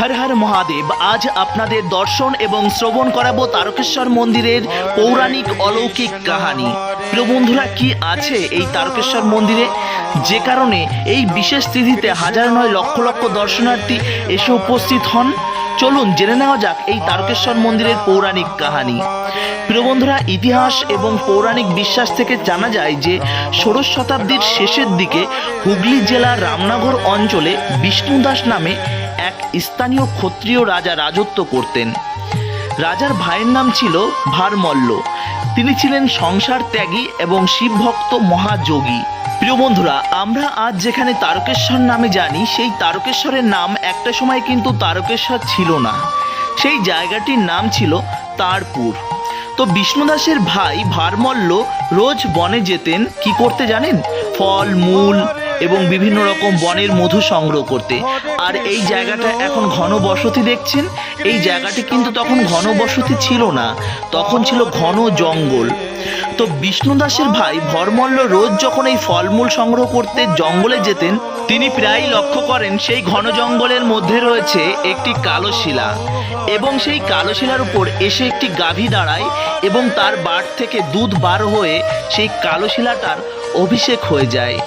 হর হর মহাদেব, আজ আপনাদের দর্শন এবং শ্রবণ করাবো তারকেশ্বর মন্দিরের পৌরাণিক অলৌকিক কাহানি। প্রিয় বন্ধুরা, কি আছে এই তারকেশ্বর মন্দিরে? যে কারণে এই বিশেষ তিথিতে হাজার নয় লক্ষ লক্ষ দর্শনার্থী এসে উপস্থিত হন। চলুন জেনে নেওয়া যাক এই তারকেশ্বর মন্দিরের পৌরাণিক কাহানি। প্রিয় বন্ধুরা, ইতিহাস এবং পৌরাণিক বিশ্বাস থেকে জানা যায় যে ষোড়শ শতাব্দীর শেষের দিকে হুগলি জেলার রামনগর অঞ্চলে বিষ্ণুদাস নামে এক স্থানীয় ক্ষত্রিয় রাজা রাজত্ব করতেন। রাজার ভাইয়ের নাম ছিল ভারমল্ল। তিনি ছিলেন সংসার ত্যাগী এবং শিবভক্ত মহাযোগী। প্রিয় বন্ধুরা, আমরা আজ যেখানে তারকেশ্বর নামে জানি, সেই তারকেশ্বরের নাম একটা সময় কিন্তু তারকেশ্বর ছিল না। সেই জায়গাটির নাম ছিল তারপুর। তো বিষ্ণুদাসের ভাই ভারমল্ল রোজ বনে যেতেন, কি করতে জানেন? ফল, মূল এবং বিভিন্ন রকম বনের মধু সংগ্রহ করতে। আর এই জায়গাটা এখন ঘন বসতি দেখছেন? এই জায়গাটি কিন্তু তখন ঘন বসতি ছিল না। তখন ছিল ঘন জঙ্গল। তো বিষ্ণুদাসের ভাই ভরমল্ল রোজ যখন এই ফলমূল সংগ্রহ করতে জঙ্গলে যেতেন, তিনি প্রায়ই লক্ষ্য করেন সেই ঘন জঙ্গলের মধ্যে রয়েছে একটি কালো শিলা। এবং সেই কালো শিলার উপর এসে একটি গাভী দাঁড়ায় এবং তার বাট থেকে দুধ বার হয়ে সেই কালো শিলাটার অভিষেক হয়ে যায়।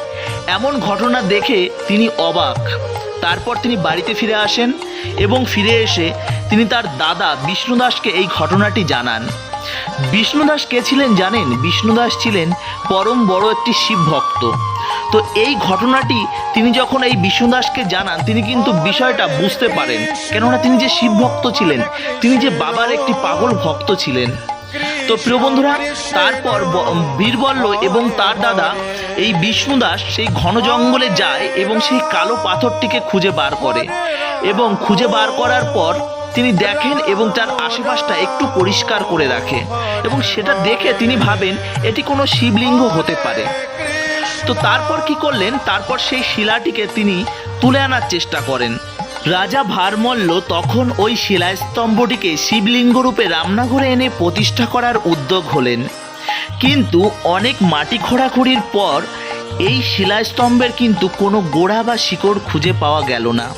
এমন ঘটনা দেখে তিনি অবাক। তারপর তিনি বাড়িতে ফিরে আসেন এবং ফিরে এসে তিনি তার দাদা বিষ্ণুদাসকে এই ঘটনাটি জানান। বিষ্ণুদাস কে ছিলেন জানেন? বিষ্ণুদাস ছিলেন পরম বড় একটি শিব ভক্ত। তো এই ঘটনাটি তিনি যখন এই বিষ্ণুদাসকে জানান, তিনি কিন্তু বিষয়টা বুঝতে পারেন। কেননা তিনি যে শিব ভক্ত ছিলেন, তিনি যে বাবার একটি পাগল ভক্ত ছিলেন। তো প্রিয় বন্ধুরা, তারপর বীরবল্ল এবং তার দাদা, এই বিষ্ণুদাস সেই ঘন জঙ্গলে যায় এবং সেই কালো পাথরটিকে খুঁজে বার করে। এবং খুঁজে বার করার পর তিনি দেখেন এবং তার আশেপাশটা একটু পরিষ্কার করে রাখে। এবং সেটা দেখে তিনি ভাবেন, এটি কোনো শিবলিঙ্গ হতে পারে। তো তারপর কি করলেন? তারপর সেই শিলাটিকে তিনি তুলে আনার চেষ্টা করেন। রাজা ভারমল্ল তখন ওই শিলাস্তম্ভটিকে শিবলিঙ্গ রূপে রামনাগরে এনে প্রতিষ্ঠা করার উদ্যোগ হলেন। কিন্তু অনেক মাটি খোঁড়াখুড়ির পর এই শিলাস্তম্ভের কিন্তু কোনো গোড়া বা শিকড় খুঁজে পাওয়া গেল না।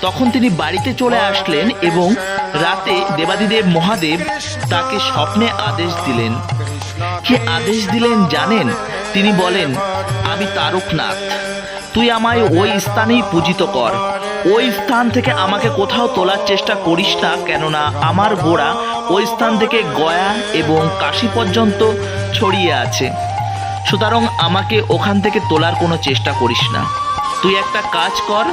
তখন তিনি বাড়িতে চলে আসলেন এবং রাতে দেবাদিদেব মহাদেব তাকে স্বপ্নে আদেশ দিলেন। কি আদেশ দিলেন জানেন? তিনি বলেন, আমি তারকনাথ। তুই আমায় ওই স্থানেই পূজিত কর। ওই স্থান থেকে আমাকে কোথাও তোলার চেষ্টা করিস না, কেননা আমার গোড়া ওই স্থান থেকে গয়া এবং কাশী পর্যন্ত ছড়িয়ে আছে। সুতরাং আমাকে ওখান থেকে তোলার কোনো চেষ্টা করিস না। তুই একটা কাজ কর,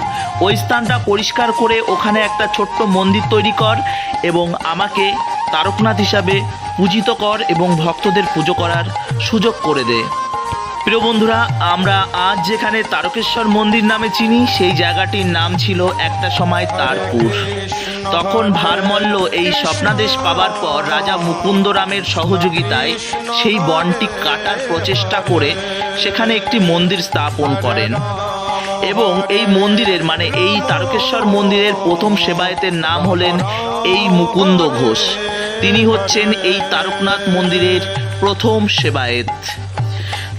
ওই স্থানটা পরিষ্কার করে ওখানে একটা ছোট্ট মন্দির তৈরি কর এবং আমাকে তারকনাথ হিসাবে পূজিত কর এবং ভক্তদের পুজো করার সুযোগ করে দে। প্রিয় বন্ধুরা, আমরা আজ যেখানে তারকেশ্বর মন্দির নামে চিনি, সেই জায়গাটির নাম ছিল একটা সময় তারপুর। তখন ভারমল্ল এই স্বপ্নাদেশ পাবার পর রাজা মুকুন্দরামের সহযোগিতায় সেই বনটি কাটার প্রচেষ্টা করে সেখানে একটি মন্দির স্থাপন করেন। এবং এই মন্দিরের মানে এই তারকেশ্বর মন্দিরের প্রথম সেবায়েতের নাম হলেন এই মুকুন্দ ঘোষ। তিনি হচ্ছেন এই তারকনাথ মন্দিরের প্রথম সেবায়েত।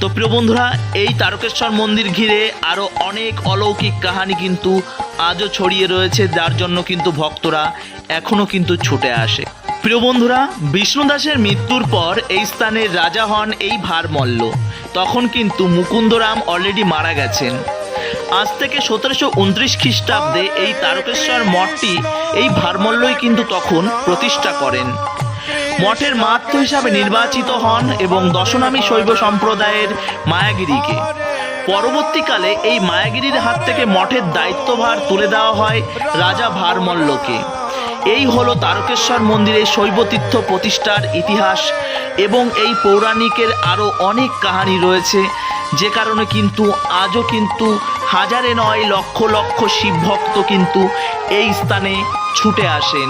তো প্রিয় বন্ধুরা, এই তারকেশ্বর মন্দির ঘিরে আরও অনেক অলৌকিক কাহানি কিন্তু আজও ছড়িয়ে রয়েছে, যার জন্য কিন্তু ভক্তরা এখনও কিন্তু ছুটে আসে। প্রিয় বন্ধুরা বিষ্ণুদাসের মৃত্যুর পর এই স্থানের রাজা হন এই ভারমল্ল। তখন কিন্তু মুকুন্দরাম অলরেডি মারা গেছেন। আজ থেকে সতেরোশো উনত্রিশ খ্রিস্টাব্দে এই তারকেশ্বর মঠটি এই ভারমল্লই কিন্তু তখন প্রতিষ্ঠা করেন। মঠের মাত্র হিসাবে নির্বাচিত হন এবং দশনামী শৈব সম্প্রদায়ের মায়াগিরিকে। পরবর্তীকালে এই মায়াগিরির হাত থেকে মঠের দায়িত্বভার তুলে দেওয়া হয় রাজা ভারমল্লকে। এই হলো তারকেশ্বর মন্দিরের শৈবতীর্থ প্রতিষ্ঠার ইতিহাস এবং এই পৌরাণিকের আরও অনেক কাহানি রয়েছে, যে কারণে কিন্তু আজও কিন্তু হাজারে নয় লক্ষ লক্ষ শিবভক্ত কিন্তু এই স্থানে ছুটে আসেন।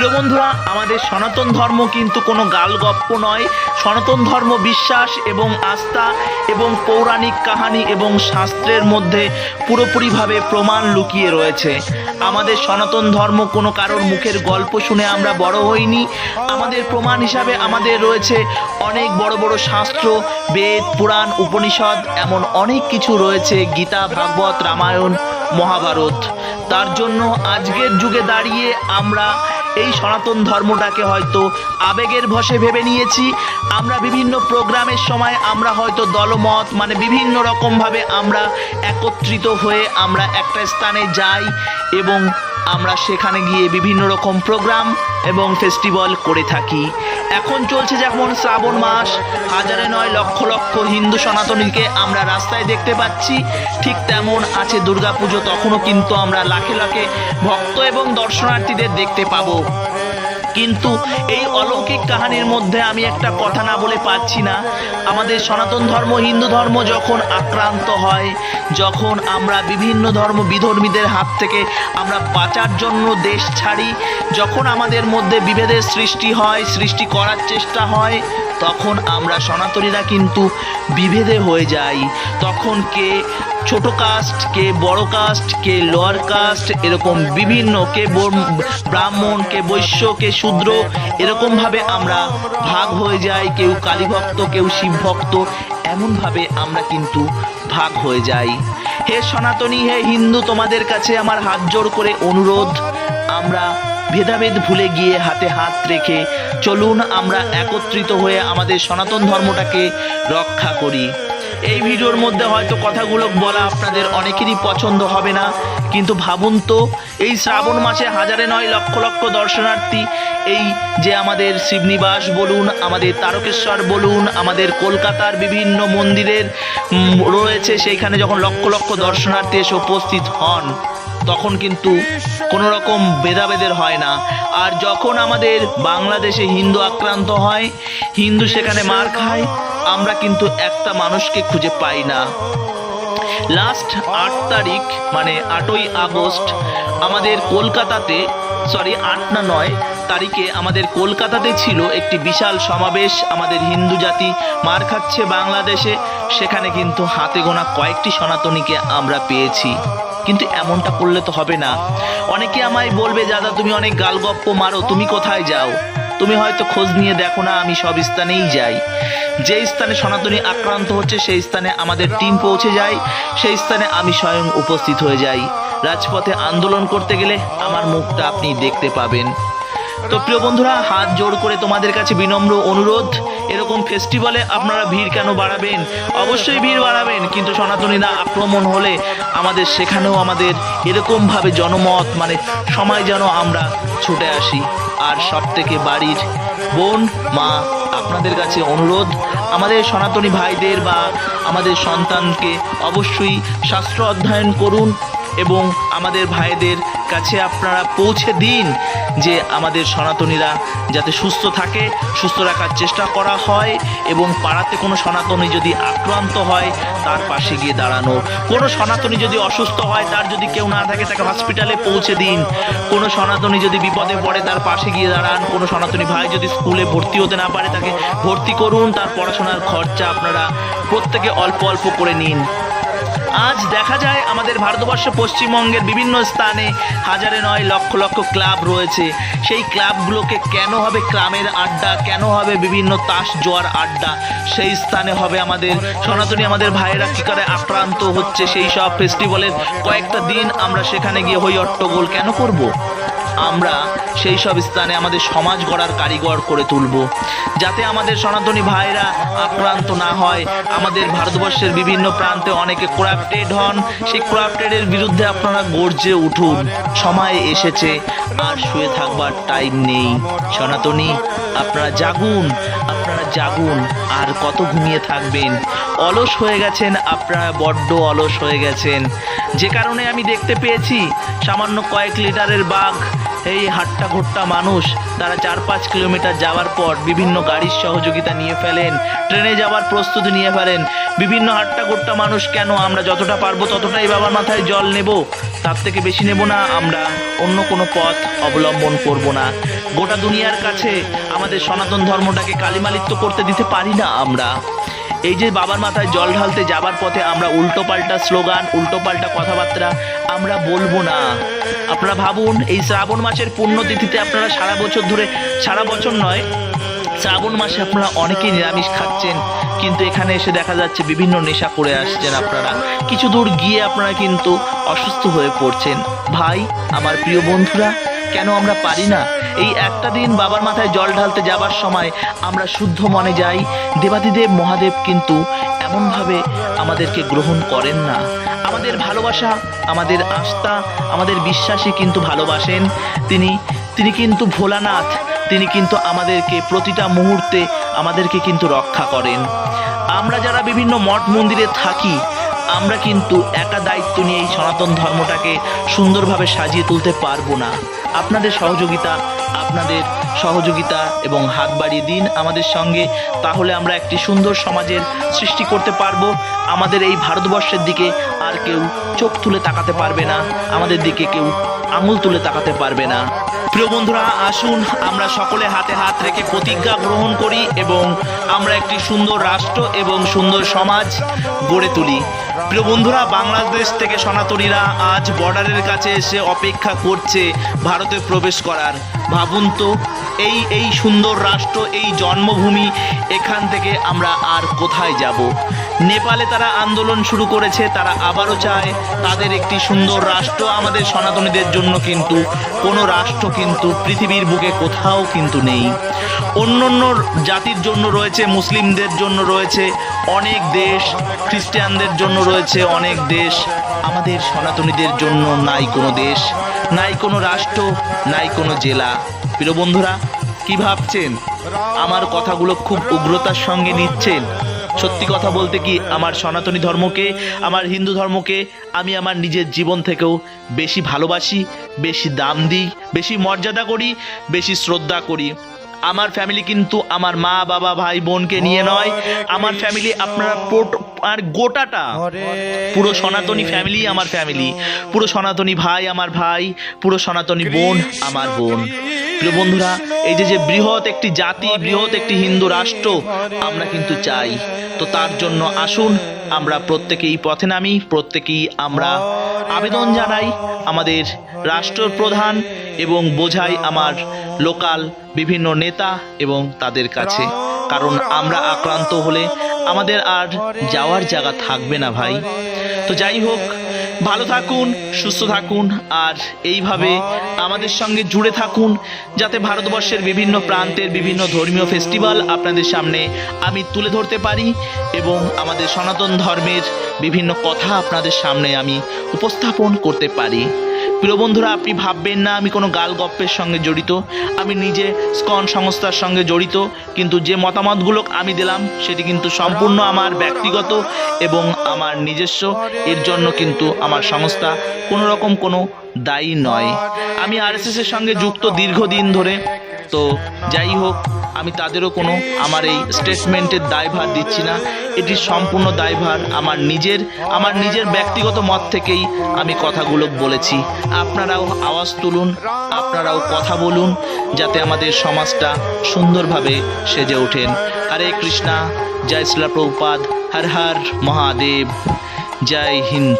প্রিয় বন্ধুরা, আমাদের সনাতন ধর্ম কিন্তু কোনো গাল গপ্প নয়। সনাতন ধর্ম বিশ্বাস এবং আস্থা এবং পৌরাণিক কাহানি এবং শাস্ত্রের মধ্যে পুরোপুরিভাবে প্রমাণ লুকিয়ে রয়েছে। আমাদের সনাতন ধর্ম কোনো কারোর মুখের গল্প শুনে আমরা বড় হইনি। আমাদের প্রমাণ হিসাবে আমাদের রয়েছে অনেক বড় বড় শাস্ত্র, বেদ, পুরাণ, উপনিষদ, এমন অনেক কিছু রয়েছে, গীতা, ভাগবত, রামায়ণ, মহাভারত। তার জন্য আজকের যুগে দাঁড়িয়ে আমরা এই সনাতন ধর্মটাকে হয়তো আবেগের ভসে ভেবে নিয়েছি। আমরা বিভিন্ন প্রোগ্রামের সময় আমরা হয়তো দলমত মানে বিভিন্ন রকমভাবে আমরা একত্রিত হয়ে আমরা একটা স্থানে যাই এবং আমরা সেখানে গিয়ে বিভিন্ন রকম প্রোগ্রাম এবং ফেস্টিভ্যাল করে থাকি। এখন চলছে যেমন শ্রাবণ মাস, হাজারে নয় লক্ষ লক্ষ হিন্দু সনাতনীকে আমরা রাস্তায় দেখতে পাচ্ছি। ঠিক তেমন আছে দুর্গাপুজো, তখনও কিন্তু আমরা লাখে লাখে ভক্ত এবং দর্শনার্থীদের দেখতে পাবো। কিন্তু এই অলৌকিক কাহিনীর মধ্যে আমি একটা কথা না বলে পাচ্ছি না। আমাদের সনাতন ধর্ম, হিন্দু ধর্ম যখন আক্রান্ত হয়, যখন আমরা বিভিন্ন ধর্ম বিধর্মীদের হাত থেকে আমরা বাঁচার জন্য দেশ ছাড়ি, যখন আমাদের মধ্যে বিভেদের সৃষ্টি হয়, সৃষ্টি করার চেষ্টা হয়, তখন আমরা সনাতনীরা কিন্তু বিভেদে হয়ে যাই। তখন কে ছোট কাস্ট কে বড় কাস্ট কে লোয়ার কাস্ট এরকম বিভিন্ন, কে ব্রাহ্মণ, কে বৈশ্য, কে শূদ্র এরকমভাবে আমরা ভাগ হয়ে যাই, কেউ কালীভক্ত কেউ শিবভক্ত এমনভাবে আমরা কিন্তু ভাগ হয়ে যাই। হে সনাতনী, হে হিন্দু, তোমাদের কাছে আমার হাত জোড় করে অনুরোধ, আমরা ভেদাভেদ ভুলে গিয়ে হাতে হাত রেখে চলুন আমরা একত্রিত হয়ে আমাদের সনাতন ধর্মটাকে রক্ষা করি। এই ভিডিওর মধ্যে হয়তো কথাগুলো বলা আপনাদের অনেকেরই পছন্দ হবে না, কিন্তু ভাবুন তো, এই শ্রাবণ মাসে হাজারে নয় লক্ষ লক্ষ দর্শনার্থী, এই যে আমাদের শিবনিবাস বলুন, আমাদের তারকেশ্বর বলুন, আমাদের কলকাতার বিভিন্ন মন্দিরের রয়েছে, সেইখানে যখন লক্ষ লক্ষ দর্শনার্থী এসে উপস্থিত হন, তখন কিন্তু কোনো রকম ভেদাভেদের হয় না। আর যখন আমাদের বাংলাদেশে হিন্দু আক্রান্ত হয়, হিন্দু সেখানে মার খায় আমরা কিন্তু একটা মানুষকে খুঁজে পাই না। লাস্ট আট তারিখ মানে আটই আগস্ট, আমাদের কলকাতাতে সরি আট না নয় তারিখে আমাদের কলকাতাতে ছিল একটি বিশাল সমাবেশ। আমাদের হিন্দু জাতি মার খাচ্ছে বাংলাদেশে। সেখানে কিন্তু হাতে গোনা কয়েকটি সনাতনীকে আমরা পেয়েছি। কিন্তু এমনটা করলে তো হবে না। অনেকে আমায় বলবে, দাদা, তুমি অনেক গালগপ্প মারো, তুমি কোথায় যাও? তুমি হয়তো খোঁজ নিয়ে দেখো না, আমি সব স্থানেই যাই। যে স্থানে সনাতনী আক্রান্ত হচ্ছে, সেই স্থানে আমাদের টিম পৌঁছে যায়, সেই স্থানে আমি স্বয়ং উপস্থিত হয়ে যাই। রাজপথে আন্দোলন করতে গেলে আমার মুখটা আপনি দেখতে পাবেন। তো প্রিয় বন্ধুরা, হাত জোড় করে তোমাদের কাছে বিনম্র অনুরোধ, এরকম ফেস্টিভ্যালে আপনারা ভিড় কেন বাড়াবেন? অবশ্যই ভিড় বাড়াবেন, কিন্তু সনাতনীরা আক্রমণ হলে আমাদের সেখানেও আমাদের এরকমভাবে জনমত মানে সময় যেন আমরা ছুটে আসি। আর সব থেকে বাড়ির বোন, মা, আপনাদের কাছে অনুরোধ, আমাদের সনাতনী ভাইদের বা আমাদের সন্তানকে অবশ্যই শাস্ত্র অধ্যয়ন করুন এবং আমাদের ভাইদের কাছে আপনারা পৌঁছে দিন যে আমাদের সনাতনীরা যাতে সুস্থ থাকে, সুস্থ রাখার চেষ্টা করা হয় এবং পাড়াতে কোনো সনাতনী যদি আক্রান্ত হয়, তার পাশে গিয়ে দাঁড়ানো। কোনো সনাতনী যদি অসুস্থ হয়, তার যদি কেউ না থাকে, তাকে হসপিটালে পৌঁছে দিন। কোনো সনাতনী যদি বিপদে পড়ে, তার পাশে গিয়ে দাঁড়ান। কোনো সনাতনী ভাই যদি স্কুলে ভর্তি হতে না পারে, তাকে ভর্তি করুন। তার পড়াশোনার খরচা আপনারা প্রত্যেকে অল্প অল্প করে নিন। আজ দেখা যায় আমাদের ভারতবর্ষ পশ্চিমবঙ্গের বিভিন্ন স্থানে হাজারে নয় লক্ষ লক্ষ ক্লাব রয়েছে। সেই ক্লাবগুলোকে কেন হবে ক্রামের আড্ডা? কেন হবে বিভিন্ন তাস জোয়ার আড্ডা? সেই স্থানে হবে আমাদের সনাতনী আমাদের ভাইয়েরা কী করে আক্রান্ত হচ্ছে সেই সব ফেস্টিভ্যালের কয়েকটা দিন আমরা সেখানে গিয়ে হই অট্টগোল। কেন করব। আমরা সেই সব স্থানে আমাদের সমাজ গড়ার কারিগর করে তুলব। যাতে আমাদের সনাতনী ভাইরা আক্রান্ত না হয়, আমাদের ভারতবর্ষের বিভিন্ন প্রান্তে অনেকে ক্রাফটেড হন। সেই ক্রাফটেডের বিরুদ্ধে আপনারা গর্জে উঠুন। সময় এসেছে, আর শুয়ে থাকবার টাইম নেই। সনাতনী, আপনারা জাগুন আপনারা জাগুন, আর কত ঘুমিয়ে থাকবেন। অলস হয়ে গেছেন, আপনারা বড্ড অলস হয়ে গেছেন। যে কারণে আমি দেখতে পেয়েছি, সামান্য কয়েক লিটারের বাঘ এই হাট্টা ঘোট্টা মানুষ, তারা চার পাঁচ কিলোমিটার যাওয়ার পর বিভিন্ন গাড়ির সহযোগিতা নিয়ে ফেলেন, ট্রেনে যাওয়ার প্রস্তুতি নিয়ে ফেলেন। বিভিন্ন হাট্টা ঘোট্টা মানুষ, কেন আমরা যতটা পারব ততটাই বাবার মাথায় জল নেব? তার থেকে বেশি নেব না, আমরা অন্য কোনো পথ অবলম্বন করব না। গোটা দুনিয়ার কাছে আমাদের সনাতন ধর্মটাকে কালিমালিত্য করতে দিতে পারি না আমরা। এই যে বাবার মাথায় জল ঢালতে যাবার পথে আমরা উল্টো পাল্টা স্লোগান উল্টো পাল্টা কথাবার্তা আমরা বলব না। আপনারা ভাবুন, এই শ্রাবণ মাসের পুণ্যতিথিতে আপনারা সারা বছর ধরে, সারা বছর নয়, শ্রাবণ মাসে আপনারা অনেকেই নিরামিষ খাচ্ছেন, কিন্তু এখানে এসে দেখা যাচ্ছে বিভিন্ন নেশা করে আসছেন আপনারা। কিছু দূর গিয়ে আপনারা কিন্তু অসুস্থ হয়ে পড়ছেন। ভাই, আমার প্রিয় বন্ধুরা, কেন আমরা পারি না? এই একটা দিন বাবার মাথায় জল ঢালতে যাবার সময় আমরা শুদ্ধ মনে যাই। দেবাদিদেব মহাদেব কিন্তু এমনভাবে আমাদেরকে গ্রহণ করেন না। আমাদের ভালোবাসা, আমাদের আস্থা, আমাদের বিশ্বাসী কিন্তু ভালোবাসেন। তিনি তিনি কিন্তু ভোলানাথ। তিনি কিন্তু আমাদেরকে প্রতিটা মুহূর্তে আমাদেরকে কিন্তু রক্ষা করেন। আমরা যারা বিভিন্ন মঠ মন্দিরে থাকি, আমরা কিন্তু একা দায়িত্ব নিয়ে এই সনাতন ধর্মটাকে সুন্দরভাবে সাজিয়ে তুলতে পারব না। আপনাদের সহযোগিতা আপনাদের সহযোগিতা এবং হাত বাড়িয়ে দিন আমাদের সঙ্গে, তাহলে আমরা একটি সুন্দর সমাজের সৃষ্টি করতে পারব। আমাদের এই ভারতবর্ষের দিকে আর কেউ চোখ তুলে তাকাতে পারবে না, আমাদের দিকে কেউ আঙুল তুলে তাকাতে পারবে না। প্রিয় বন্ধুরা, আসুন আমরা সকলে হাতে হাত রেখে প্রতিজ্ঞা গ্রহণ করি এবং আমরা একটি সুন্দর রাষ্ট্র এবং সুন্দর সমাজ গড়ে তুলি। প্রিয় বন্ধুরা, বাংলাদেশ থেকে সনাতনীরা আজ বর্ডারের কাছে এসে অপেক্ষা করছে ভারতে প্রবেশ করার। ভাবুন তো, এই এই সুন্দর রাষ্ট্র, এই জন্মভূমি এখান থেকে আমরা আর কোথায় যাব? নেপালে তারা আন্দোলন শুরু করেছে, তারা আবারও চায় তাদের একটি সুন্দর রাষ্ট্র আমাদের সনাতনীদের জন্য কিন্তু, কোনো রাষ্ট্র কিন্তু পৃথিবীর বুকে কোথাও কিন্তু নেই। অন্য অন্য জাতির জন্য রয়েছে, মুসলিমদের জন্য রয়েছে, অনেক দেশ খ্রিস্টানদের জন্য রয়েছে অনেক দেশ। আমাদের সনাতনীদের জন্য নাই কোনো দেশ, নাই কোনো রাষ্ট্র, নাই কোনো জেলা। প্রিয় বন্ধুরা, কি ভাবছেন? আমার কথাগুলো খুব উগ্রতার সঙ্গে নিচ্ছেন। সত্যি কথা বলতে কি, আমার সনাতনী ধর্মকে, আমার হিন্দু ধর্মকে আমি আমার নিজের জীবন থেকেও বেশি ভালোবাসি, বেশি দাম দিই, বেশি মর্যাদা করি, বেশি শ্রদ্ধা করি। আমার ফ্যামিলি কিন্তু আমার মা বাবা ভাই বোনকে নিয়ে নয়। আমার ফ্যামিলি আপনারা আর গোটাটা। পুরো সনাতনী ফ্যামিলি আমার ফ্যামিলি পুরো সনাতনী ভাই আমার ভাই। পুরো সনাতনী বোন আমার বোন। প্রিয় বন্ধুরা এই যে যে বৃহৎ একটি জাতি বৃহৎ একটি হিন্দু রাষ্ট্র আমরা কিন্তু চাই। তো তার জন্য আসুন আমরা প্রত্যেকেই পথে নামি প্রত্যেকেই আমরা আবেদন জানাই আমাদের রাষ্ট্রপ্রধান এবং বোঝাই আমার লোকাল বিভিন্ন নেতা এবং তাদের কাছে। কারণ আমরা আক্রান্ত হলে আমাদের আর যাওয়ার জায়গা থাকবে না ভাই। তো যাই হোক, ভালো থাকুন, সুস্থ থাকুন, আর এইভাবে আমাদের সঙ্গে জুড়ে থাকুন, যাতে ভারতবর্ষের বিভিন্ন প্রান্তের বিভিন্ন ধর্মীয় ফেস্টিভ্যাল আপনাদের সামনে আমি তুলে ধরতে পারি এবং আমাদের সনাতন ধর্মের বিভিন্ন কথা আপনাদের সামনে আমি উপস্থাপন করতে পারি। প্রিয় বন্ধুরা, আপনি ভাববেন না, আমি কোনো গাল গপ্পের সঙ্গে জড়িত। আমি নিজে স্কন সংস্থার সঙ্গে জড়িত, কিন্তু যে মতামতগুলো আমি দিলাম, সেটি কিন্তু সম্পূর্ণ আমার ব্যক্তিগত এবং আমার নিজস্ব। এর জন্য কিন্তু আমার সংস্থা কোনো রকম কোনো দায়ী নয়। আমি আরএসএস এর সঙ্গে যুক্ত দীর্ঘদিন ধরে তো যাই হোক, আমি তাদেরও কোনো আমার এই স্টেটমেন্টের দায়ভার দিচ্ছি না। এটি সম্পূর্ণ দায়ভার আমার নিজের আমার নিজের ব্যক্তিগত মত থেকেই আমি কথাগুলো বলেছি। আপনারাও আওয়াজ তুলুন, আপনারাও কথা বলুন, যাতে আমাদের সমাজটা সুন্দরভাবে সেজে ওঠেন। হরে কৃষ্ণা, জয় শিলা প্রভুপাদ, হর হর মহাদেব। জয় হিন্দ।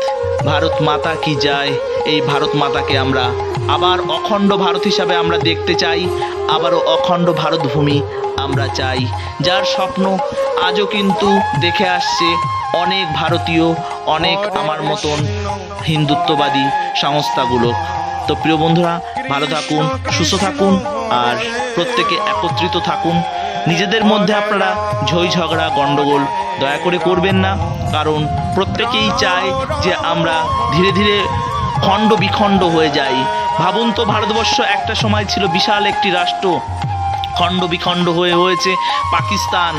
ভারত মাতা কি যায় এই ভারত মাতাকে আমরা আবার অখণ্ড ভারত হিসাবে আমরা দেখতে চাই, আবারও অখণ্ড ভারত ভূমি আমরা চাই, যার স্বপ্ন আজও কিন্তু দেখে আসছে অনেক ভারতীয়, অনেক আমার মতন হিন্দুত্ববাদী সংস্থাগুলো। তো প্রিয় বন্ধুরা, ভালো থাকুন, সুস্থ থাকুন, আর প্রত্যেকে একত্রিত থাকুন। নিজেদের মধ্যে আপনারা ঝই ঝগড়া গণ্ডগোল দয়া করে করবেন না, কারণ প্রত্যেকেই চায় যে আমরা ধীরে ধীরে খণ্ড বিখণ্ড হয়ে যাই। ভাবুন তো, ভারতবর্ষ একটা সময় ছিল বিশাল একটি রাষ্ট্র। খণ্ড বিখণ্ড হয়ে হয়েছে পাকিস্তান,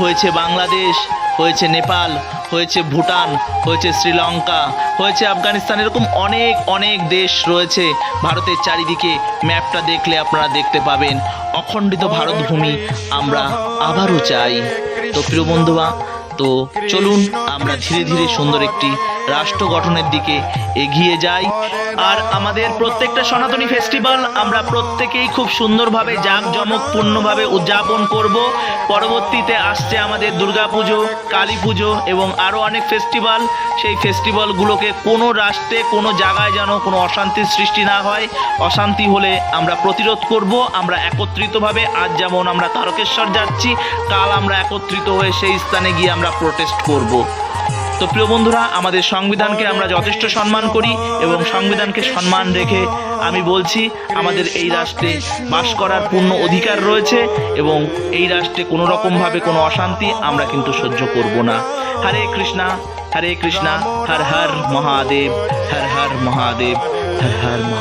হয়েছে বাংলাদেশ, হয়েছে নেপাল, হয়েছে ভুটান, হয়েছে শ্রীলঙ্কা, হয়েছে আফগানিস্তান, এরকম অনেক অনেক দেশ রয়েছে ভারতের চারিদিকে। ম্যাপটা দেখলে আপনারা দেখতে পাবেন। অখণ্ডিত ভারতভূমি আমরা আবারও চাই। তো প্রিয় বন্ধুরা, তো চলুন আমরা ধীরে ধীরে সুন্দর একটি রাষ্ট্র গঠনের দিকে এগিয়ে যাই। আর আমাদের প্রত্যেকটা সনাতনী ফেস্টিভ্যাল আমরা প্রত্যেকেই খুব সুন্দরভাবে, জাঁকজমকপূর্ণভাবে উদযাপন করব। পরবর্তীতে আসছে আমাদের দুর্গাপুজো কালী পুজো এবং আরও অনেক ফেস্টিভ্যাল সেই ফেস্টিভ্যালগুলোকে কোনো রাষ্ট্রে, কোনো জায়গায় যেন কোনো অশান্তির সৃষ্টি না হয়। অশান্তি হলে আমরা প্রতিরোধ করব। আমরা একত্রিতভাবে, আজ যেমন আমরা তারকেশ্বর যাচ্ছি, কাল আমরা একত্রিত হয়ে সেই স্থানে গিয়ে আমরা প্রোটেস্ট করব। তো প্রিয় বন্ধুরা, আমাদের সংবিধানকে আমরা যথেষ্ট সম্মান করি এবং সংবিধানকে সম্মান রেখে আমি বলছি, আমাদের এই রাষ্ট্রে বাস করার পূর্ণ অধিকার রয়েছে এবং এই রাষ্ট্রে কোনো রকমভাবে কোনো অশান্তি আমরা কিন্তু সহ্য করব না। হরে কৃষ্ণা হরে কৃষ্ণা, হর হর মহাদেব, হর হর মহাদেব, হর হর মহা